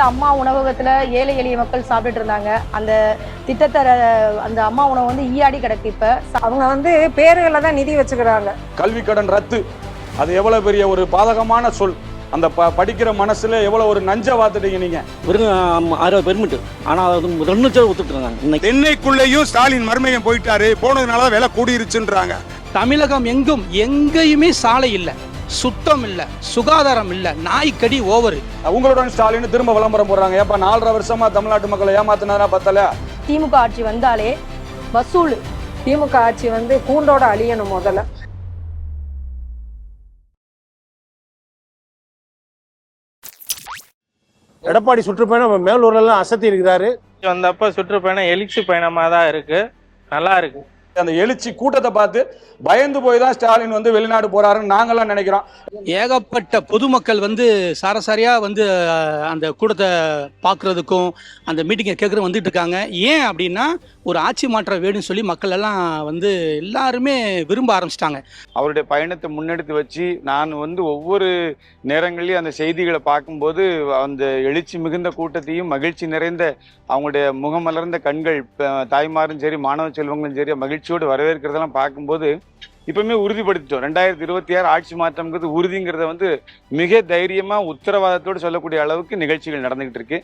அம்மா உணவகத்துல ஏழை எளிய மக்கள் சாப்பிட்டுட்டு இருந்தாங்க. அந்த திட்டத்தை ர- அந்த அம்மா உணவு வந்து ஈயாடி கிடக்கு இப்ப. அவங்க வந்து பேருகளை தான் நிதி வச்சுக்கிறாங்க. கல்வி கடன் ரத்து. அது எவ்வளவு பெரிய ஒரு பாதகமான சொல். அந்த ப படிக்கிற மனசுல எவ்வளவு ஒரு நஞ்ச வாத்துட்டீங்க நீங்க. வெறும் அறுபது பெர்மிட் ஆனால் அது ரெண்டு லட்சம் இன்னைக்கு தென்னைக்குள்ளேயும் ஸ்டாலின் மருமையம் போயிட்டாரு. போனதுனால தான் விலை கூடிருச்சுன்றாங்க. தமிழகம் எங்கும் எங்கேயுமே சாலை இல்லை. சுத்தம் இல்லை சுகாதாரம் இல்லை நாய்க்கடி ஓவர் உங்களுடன் ஸ்டாலின் திரும்ப விளம்பரம் போடுறாங்க. ஏப்பா நாலரை வருஷமா தமிழ்நாட்டு மக்களை ஏமாத்தினதா பத்தல? திமுக ஆட்சி வந்தாலே வசூல். திமுக ஆட்சி வந்து கூண்டோட அழியணும் முதல்ல. எடப்பாடி சுற்றுப்பயணம் மேலூர்லாம் அசத்தி இருக்கிறாரு. வந்தப்ப சுற்றுப்பயணம் எழுச்சி பயணமாக தான் இருக்கு. நல்லா இருக்கு. அந்த எழுச்சி கூட்டத்தை பார்த்து பயந்து போய் தான் ஸ்டாலின் வந்து வெளிநாடு போறாருன்னு நாங்கெல்லாம் நினைக்கிறோம். ஏகப்பட்ட பொதுமக்கள் வந்து சாரசாரியாக வந்து அந்த கூட்டத்தை பார்க்குறதுக்கும் அந்த மீட்டிங்கை கேட்குற வந்துட்டு இருக்காங்க. ஏன் அப்படின்னா ஒரு ஆட்சி மாற்றம் வேணும்னு சொல்லி மக்கள் எல்லாம் வந்து எல்லாருமே விரும்ப ஆரம்பிச்சிட்டாங்க. அவருடைய பயணத்தை முன்னெடுத்து வச்சு நான் வந்து ஒவ்வொரு நேரங்களையும் அந்த செய்திகளை பார்க்கும்போது அந்த எழுச்சி மிகுந்த கூட்டத்தையும் மகிழ்ச்சி நிறைந்த அவங்களுடைய முகமலர்ந்த கண்கள் தாய்மாரும் சரி மாணவ செல்வங்களும் சரி மகிழ்ச்சியோடு வரவேற்கிறதெல்லாம் பார்க்கும்போது இப்பவுமே உறுதிப்படுத்திட்டோம். ரெண்டாயிரத்தி இருபத்தி ஆறு ஆட்சி மாற்றம்ங்கிறது உறுதிங்கிறத வந்து மிக தைரியமா உத்தரவாதத்தோடு சொல்லக்கூடிய அளவுக்கு நிகழ்ச்சிகள் நடந்துகிட்டு இருக்கு.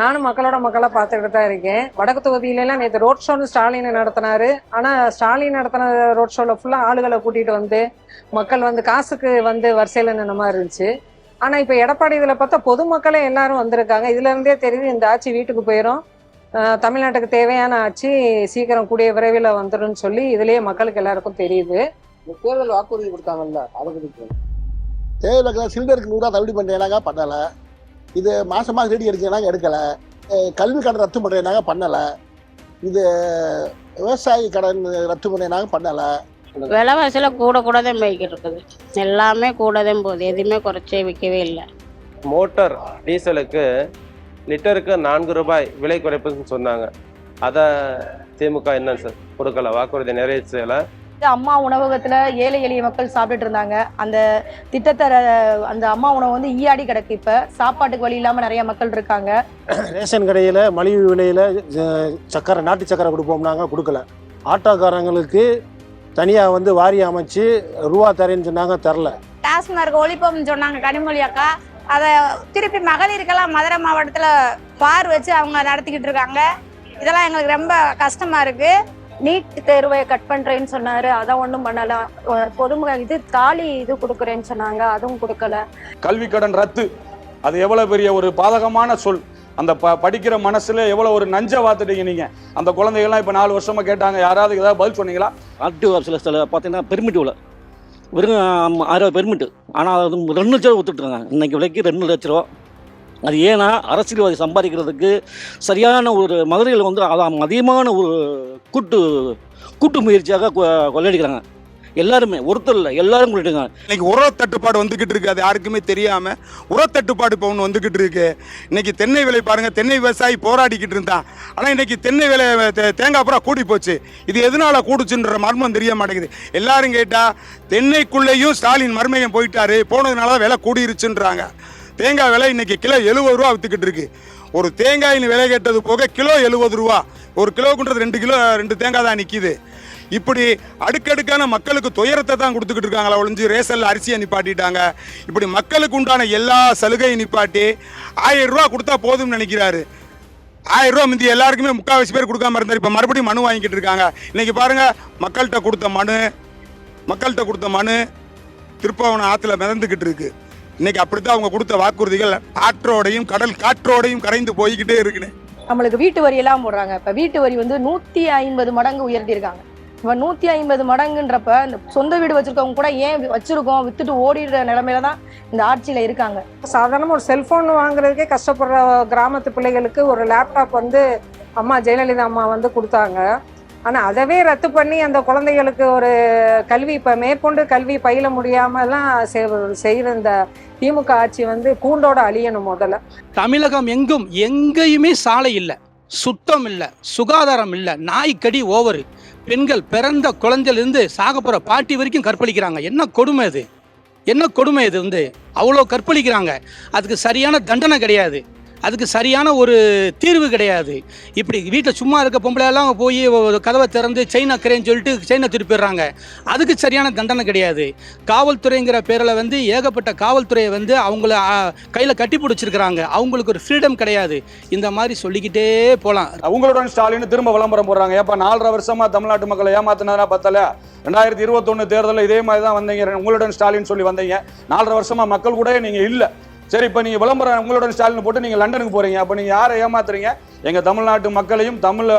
நானும் மக்களோட மக்களா பார்த்துக்கிட்டு தான் இருக்கேன். வடக்கு தொகுதியில எல்லாம் நேற்று ரோட் ஷோன்னு ஸ்டாலின் நடத்தினாரு. ஆனா ஸ்டாலின் நடத்தின ரோட் ஷோல ஃபுல்லா ஆளுகளை கூட்டிட்டு வந்து மக்கள் வந்து காசுக்கு வந்து வரிசையில நின்ன மாதிரி இருந்துச்சு. ஆனா இப்ப எடப்பாடி இதுல பார்த்தா பொதுமக்களே எல்லாரும் வந்திருக்காங்க. இதுல இருந்தே தெரியுது இந்த ஆட்சி வீட்டுக்கு போயிடும் தமிழ்நாட்டுக்கு தேவையான ஆட்சி சீக்கிரம் கூடிய விரைவில் வந்துரும்னு சொல்லி இதுலயே மக்களுக்கு எல்லாருக்கும் தெரியுது. தேர்தல் வாக்குறுதி கொடுத்தாங்கல்ல அதை பத்தி தேர்தலுக்கு சிலிண்டருக்கு நூறுரூவா தள்ளுபடி பண்ணுறேனாங்க பண்ணலை? இது மாசம் மாதம் ரெடி அடிச்சேனாங்க எடுக்கலை? கல்வி கடன் ரத்து பண்ணுறேனாங்க பண்ணலை? இது விவசாயி கடன் ரத்து பண்ணேனாங்க பண்ணலை? விலைவாசியில் கூட கூட தான் போய்கிட்டு இருக்குது. எல்லாமே கூட தான் போகுது எதுவுமே குறைச்சே விற்கவே இல்லை. மோட்டார் டீசலுக்கு லிட்டருக்கு நான்கு ரூபாய் விலை குறைப்புன்னு சொன்னாங்க. அதை திமுக என்ன சார் கொடுக்கல? வாக்குறுதி நிறைவேற்றல. அம்மா உணவகத்துல ஏழை எளிய மக்கள் சாப்பிட்டுட்டு இருந்தாங்க. அந்த திட்டத்தை அந்த அம்மா உணவு வந்து ஈயாடி கிடக்கு இப்ப. சாப்பாட்டுக்கு வழி இல்லாம நிறைய மக்கள் இருக்காங்க. ரேஷன் கடையில் மலிவு விலையில் சக்கரை நாட்டு சக்கரை கொடுப்போம்னாங்க கொடுக்கல. ஆட்டோக்காரங்களுக்கு தனியாக வந்து வாரி அமைச்சு ரூபா தரேன்னு சொன்னாங்க தரல. டாஸ்மார்க் ஒழிப்போம்னு சொன்னாங்க கனிமொழி அக்கா. அதை திருப்பி மகளிருக்கெல்லாம் மதுரை மாவட்டத்தில் பார் வச்சு அவங்க நடத்திக்கிட்டு இருக்காங்க. இதெல்லாம் எங்களுக்கு ரொம்ப கஷ்டமா இருக்கு. நீட் தேர்வை கட் பண்றேன்னு சொன்னாரு. அதான் ஒண்ணும் பண்ணல. அஹ் பொதுமக்கள் இது தாலி இது கொடுக்குறேன்னு சொன்னாங்க. அதுவும் கொடுக்கல. கல்வி கடன் ரத்து. அது எவ்வளவு பெரிய ஒரு பாதகமான சொல். அந்த ப படிக்கிற மனசுல எவ்வளவு ஒரு நஞ்ச வாத்துட்டீங்க நீங்க. அந்த குழந்தைகள்லாம் இப்ப நாலு வருஷமா கேட்டாங்க. யாராவது ஏதாவது பதில் சொன்னீங்களா? ஆக்டிவ் ஆஃபீஸில் சில பார்த்தீங்கன்னா பெர்மிட் உள்ள. வெறும் அறுபது பெர்மிட் ஆனால் அது ரெண்டு லட்சம் கொடுத்துட்ருக்காங்க இன்னைக்கு விலைக்கு ரெண்டு லட்ச ரூபா. அது ஏன்னா அரசியல்வாதி சம்பாதிக்கிறதுக்கு சரியான ஒரு மதுரையில் வந்து அதான் அதிகமான ஒரு கூட்டு கூட்டு முயற்சியாக கொள்ளையடிக்கிறாங்க. எல்லாருமே ஒருத்தர் இல்லை எல்லாரும் கொள்ளையடிக்கிறாங்க இன்னைக்கு உர தட்டுப்பாடு வந்துகிட்டு இருக்கு அது யாருக்குமே தெரியாம உர தட்டுப்பாடு இப்போ ஒன்று வந்துகிட்டு இருக்கு. இன்னைக்கு தென்னை விலை பாருங்க தென்னை விவசாயி போராடிக்கிட்டு இருந்தான் ஆனால் இன்னைக்கு தென்னை விலை தே- தேங்காய் பூரா கூடி போச்சு. இது எதனால கூடுச்சுன்ற மர்மம் தெரிய மாட்டேங்குது. எல்லாரும் கேட்டா தென்னைக்குள்ளேயும் ஸ்டாலின் மர்மையம் போயிட்டாரு போனதுனால தான் விலை கூடிருச்சுன்றாங்க. தேங்காய் விலை இன்னைக்கு கிலோ எழுபது ரூபா வித்துக்கிட்டு இருக்கு. ஒரு தேங்காயின் விலை கேட்டது போக கிலோ எழுபது ரூபா. ஒரு கிலோக்குன்றது ரெண்டு கிலோ ரெண்டு தேங்காய் தான் நிற்கிது இப்படி அடுக்கடுக்கான மக்களுக்கு துயரத்தை தான் கொடுத்துக்கிட்டு இருக்காங்களா ஒழிஞ்சு ரேசல்ல அரிசியை நிப்பாட்டிட்டாங்க. இப்படி மக்களுக்கு உண்டான எல்லா சலுகையும் நிப்பாட்டி ஆயிரம் ரூபா கொடுத்தா போதும்னு நினைக்கிறாரு. ஆயிரம் ரூபா மிந்தி எல்லாருக்குமே முக்கால்வாசி பேர் கொடுக்காம இருந்தார். இப்போ மறுபடியும் மனு வாங்கிக்கிட்டு இருக்காங்க. இன்னைக்கு பாருங்க மக்கள்கிட்ட கொடுத்த மனு மக்கள்கிட்ட கொடுத்த மனு திருப்பவன ஆற்றுல மிதந்துக்கிட்டு இருக்கு. இன்னைக்கு அப்படித்தான் அவங்க கொடுத்த வாக்குறுதிகள் ஆற்றோடையும் கடல் காற்றோடையும் கரைந்து போய்கிட்டே இருக்குன்னு. நம்மளுக்கு வீட்டு வரி எல்லாம் போடுறாங்க. இப்ப வீட்டு வரி வந்து நூத்தி ஐம்பது மடங்கு உயர்த்தியிருக்காங்க. இப்ப நூத்தி ஐம்பது மடங்குன்றப்ப இந்த சொந்த வீடு வச்சிருக்கவங்க கூட ஏன் வச்சிருக்கோம்? வித்துட்டு ஓடிடுற நிலைமையில தான் இந்த ஆட்சியில இருக்காங்க. சாதாரணமாக ஒரு செல்போன் வாங்குறதுக்கே கஷ்டப்படுற கிராமத்து பிள்ளைகளுக்கு ஒரு லேப்டாப் வந்து அம்மா ஜெயலலிதா அம்மா வந்து கொடுத்தாங்க. ஆனால் அதவே ரத்து பண்ணி அந்த குழந்தைகளுக்கு ஒரு கல்வி இப்போ மேற்கொண்டு கல்வி பயில முடியாமலாம் செய்கிற இந்த திமுக ஆட்சி வந்து கூண்டோட அழியணும் முதல்ல. தமிழகம் எங்கும் எங்கேயுமே சாலை இல்லை. சுத்தம் இல்லை சுகாதாரம் இல்லை நாய்க்கடி ஓவரு பெண்கள் பிறந்த குழந்தையிலிருந்து சாக போகிற பாட்டி வரைக்கும் கற்பழிக்கிறாங்க. என்ன கொடுமை இது? என்ன கொடுமை இது வந்து? அவ்வளோ கற்பழிக்கிறாங்க. அதுக்கு சரியான தண்டனை கிடையாது. அதுக்கு சரியான ஒரு தீர்வு கிடையாது. இப்படி வீட்டில் சும்மா இருக்க பொம்பளையெல்லாம் போய் ஒரு கதவை திறந்து செயின் அக்கறேன்னு சொல்லிட்டு செயினை திருப்பிடுறாங்க. அதுக்கு சரியான தண்டனை கிடையாது. காவல்துறைங்கிற பேரில் வந்து ஏகப்பட்ட காவல்துறையை வந்து அவங்கள கையில் கட்டி பிடிச்சிருக்கிறாங்க. அவங்களுக்கு ஒரு ஃப்ரீடம் கிடையாது. இந்த மாதிரி சொல்லிக்கிட்டே போகலாம் அவங்களுடன் ஸ்டாலின் திரும்ப விளம்பரம் போடுறாங்க. ஏப்பா நாலரை வருஷமா தமிழ்நாட்டு மக்களை ஏமாத்தினதா பத்தல? ரெண்டாயிரத்தி இருபத்தொன்று தேர்தலில் இதே மாதிரி தான் வந்தீங்க. உங்களுடன் ஸ்டாலின் சொல்லி வந்தீங்க. நாலரை வருஷமாக மக்கள் கூட நீங்கள் இல்லை. சரி இப்போ நீங்கள் விளம்பரம் உங்களோட ஸ்டாலின் போட்டு நீங்கள் லண்டனுக்கு போகிறீங்க அப்போ நீங்கள் யாரை ஏமாத்துறீங்க? எங்கள் தமிழ்நாட்டு மக்களையும் தமிழ்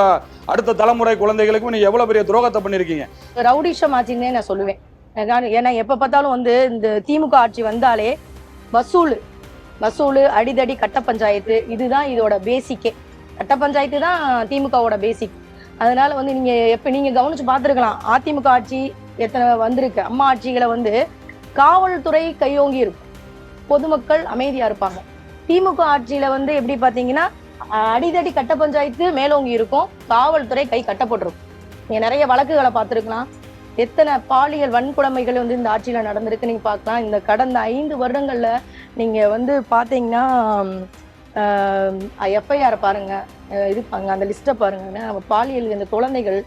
அடுத்த தலைமுறை குழந்தைகளுக்கும் நீங்கள் எவ்வளோ பெரிய துரோகத்தை பண்ணிருக்கீங்க? ரவுடிஷம் ஆட்சின்னே நான் சொல்லுவேன். ஏன்னா எப்போ பார்த்தாலும் வந்து இந்த திமுக ஆட்சி வந்தாலே வசூல். வசூல் அடிதடி கட்ட பஞ்சாயத்து இதுதான் இதோட பேசிக்கே கட்ட பஞ்சாயத்து தான் திமுகவோட பேசிக் அதனால வந்து நீங்க எப்ப நீங்க கவனிச்சு பார்த்துருக்கலாம். அதிமுக ஆட்சி எத்தனை வந்திருக்கு? அம்மா ஆட்சிகளை வந்து காவல்துறை கையோங்கி இருக்கும். பொதுமக்கள் அமைதியா இருப்பாங்க. திமுக ஆட்சியில வந்து எப்படி பாத்தீங்கன்னா அடிதடி கட்ட பஞ்சாயத்து மேலோங்கி இருக்கும். காவல்துறை கை கட்டப்பட்டிருக்கும். நீங்க நிறைய வழக்குகளை பார்த்துருக்கலாம். எத்தனை பாலியல் வன்கொடுமைகள் வந்து இந்த ஆட்சியில நடந்திருக்கு நீங்க பார்க்கலாம். இந்த கடந்த ஐந்து வருடங்கள்ல நீங்க வந்து பாத்தீங்கன்னா எஃப்ஐஆர் பாருங்க இது பாருங்க அந்த லிஸ்ட்டை பாருங்க. நம்ம பாலியல் இந்த குழந்தைகள்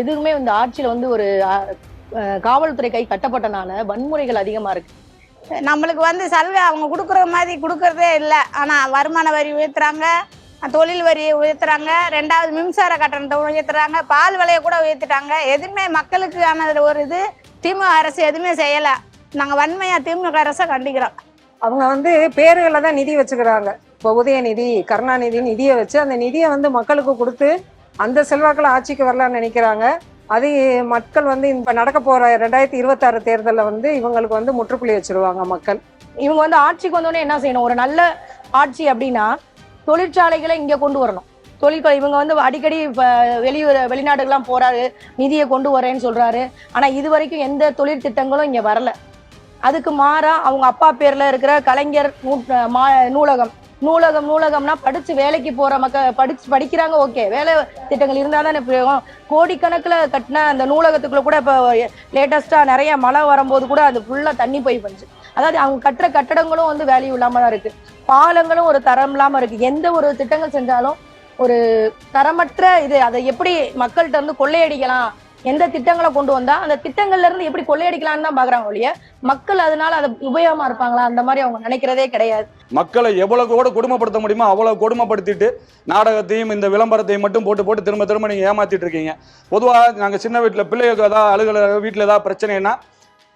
எதுவுமே இந்த ஆட்சியில வந்து ஒரு காவல்துறை கை கட்டப்பட்டனால வன்முறைகள் அதிகமா இருக்கு. நம்மளுக்கு வந்து சலுகை அவங்க கொடுக்குற மாதிரி கொடுக்குறதே இல்லை. ஆனால் வருமான வரி உயர்த்துறாங்க தொழில் வரியை உயர்த்துறாங்க ரெண்டாவது மின்சார கட்டணத்தை உயர்த்துறாங்க பால் விலையை கூட உயர்த்திட்டாங்க. எதுவுமே மக்களுக்கான ஒரு இது திமுக அரசு எதுவுமே செய்யலை. நாங்கள் வன்மையாக திமுக அரசை கண்டிக்கிறோம். அவங்க வந்து பேருகளில் தான் நிதி வச்சுக்கிறாங்க. இப்போ உதயநிதி கருணாநிதி நிதியை வச்சு அந்த நிதியை வந்து மக்களுக்கு கொடுத்து அந்த செல்வாக்களை ஆட்சிக்கு வரலான்னு நினைக்கிறாங்க. அது மக்கள் வந்து இப்போ நடக்க போகிற ரெண்டாயிரத்தி இருபத்தாறு தேர்தலில் வந்து இவங்களுக்கு வந்து முற்றுப்புள்ளி வச்சிருவாங்க மக்கள். இவங்க வந்து ஆட்சிக்கு வந்தோடனே என்ன செய்யணும்? ஒரு நல்ல ஆட்சி அப்படின்னா தொழிற்சாலைகளை இங்கே கொண்டு வரணும். தொழில் இவங்க வந்து அடிக்கடி வெளியூர் வெளிநாடுகள்லாம் போறாரு நிதியை கொண்டு வரேன்னு சொல்றாரு. ஆனா இது வரைக்கும் எந்த தொழில் திட்டங்களும் இங்க வரல. அதுக்கு மாறா அவங்க அப்பா பேர்ல இருக்கிற கலைஞர் நூ- மா- நூலகம் நூலகம் நூலகம்னா படிச்சு வேலைக்கு போற மக்க படிச்சு படிக்கிறாங்க ஓகே. வேலை திட்டங்கள் இருந்தால் தானே பிரயோகம். கோடிக்கணக்கில் கட்டின அந்த நூலகத்துக்குள்ள கூட இப்போ லேட்டஸ்டா நிறைய மழை வரும்போது கூட அது ஃபுல்லா தண்ணி போய் பண்ணுச்சு அதாவது அவங்க கட்டுற கட்டடங்களும் வந்து வேல்யூ இல்லாம தான் இருக்கு. பாலங்களும் ஒரு தரம் இல்லாம இருக்கு. எந்த ஒரு திட்டங்கள் செஞ்சாலும் ஒரு தரமற்ற இது அதை எப்படி மக்கள்கிட்ட இருந்து கொள்ளையடிக்கலாம் எந்த திட்டங்களை கொண்டு வந்தா அந்த திட்டங்கள்ல இருந்து எப்படி கொள்ளையடிக்கலாம்னு தான் பாக்குறாங்க ஒழிய மக்கள் அதனால அதை உபயோகமா இருப்பாங்களா? அந்த மாதிரி அவங்க நினைக்கிறதே கிடையாது. மக்களை எவ்வளவு கூட கொடுமைப்படுத்த முடியுமோ அவ்வளவு கொடுமைப்படுத்திட்டு நாடகத்தையும் இந்த விளம்பரத்தையும் மட்டும் போட்டு போட்டு திரும்ப திரும்ப நீங்க ஏமாத்திட்டு இருக்கீங்க. பொதுவாக நாங்க சின்ன வீட்டில் பிள்ளைகளுக்கு ஏதாவது அலுவலக வீட்டில் ஏதாவது பிரச்சனைனா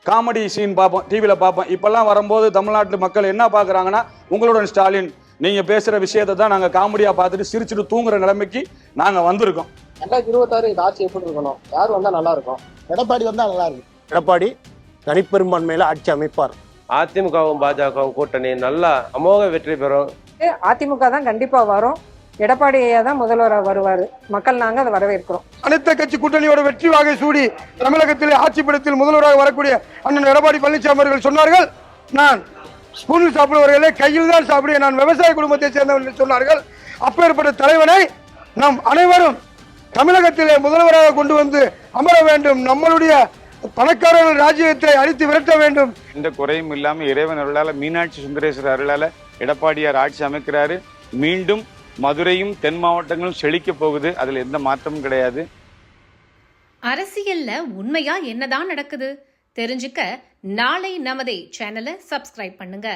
காமெடி சீன் பார்ப்போம் டிவியில் பார்ப்போம். இப்பெல்லாம் வரும்போது தமிழ்நாட்டு மக்கள் என்ன பார்க்குறாங்கன்னா உங்களுடன் ஸ்டாலின் நீங்கள் பேசுகிற விஷயத்தை தான் நாங்கள் காமெடியாக பார்த்துட்டு சிரிச்சுட்டு தூங்குற நிலைமைக்கு நாங்கள் வந்திருக்கோம். ரெண்டாயிரத்தி இருபத்தாறு இந்த ஆட்சி எப்படி இருக்கணும்? யார் வந்தா நல்லா இருக்கும்? எடப்பாடி வந்தா நல்லா இருக்கும். எடப்பாடி தனிப்பெரும்பான்மையில ஆட்சி அமைப்பார். அதிமுகவும் பாஜகவும் கூட்டணி நல்லா அமோக வெற்றி பெறும். அதிமுக தான் கண்டிப்பாக வரும். எடப்பாடி ஐயா தான் முதல்வராக வருவார். மக்கள் நாங்கள் அதை வரவேற்கிறோம். அனைத்து கட்சி கூட்டணியோட வெற்றி வாகை சூடி தமிழகத்திலே ஆட்சி படத்தில் முதல்வராக வரக்கூடிய அண்ணன் எடப்பாடி பழனிசாமி அவர்கள் சொன்னார்கள். நான் ஸ்பூனில் சாப்பிடுவவர்களே கையில் தான் சாப்பிடுவேன். நான் விவசாய குடும்பத்தை சேர்ந்தவர்கள் என்று சொன்னார்கள். அப்பேற்பட்ட தலைவனை நாம் அனைவரும் தமிழகத்திலே முதல்வராக கொண்டு வந்து அமர வேண்டும். நம்மளுடைய பணக்காரர்கள் ராஜ்யத்தை அழித்து விரட்ட வேண்டும். எந்த குறையும் இல்லாம இறைவன் அருளால மீனாட்சி சுந்தரேஸ்வரர் அருளால எடப்பாடியார் ஆட்சி அமைக்கிறாரு. மீண்டும் மதுரையும் தென் மாவட்டங்களும் செழிக்க போகுது. அதுல எந்த மாற்றமும் கிடையாது. அரசியல்ல உண்மையா என்னதான் நடக்குது? தெரிஞ்சுக்க நாளை நமதே சேனலை சப்ஸ்கிரைப் பண்ணுங்க.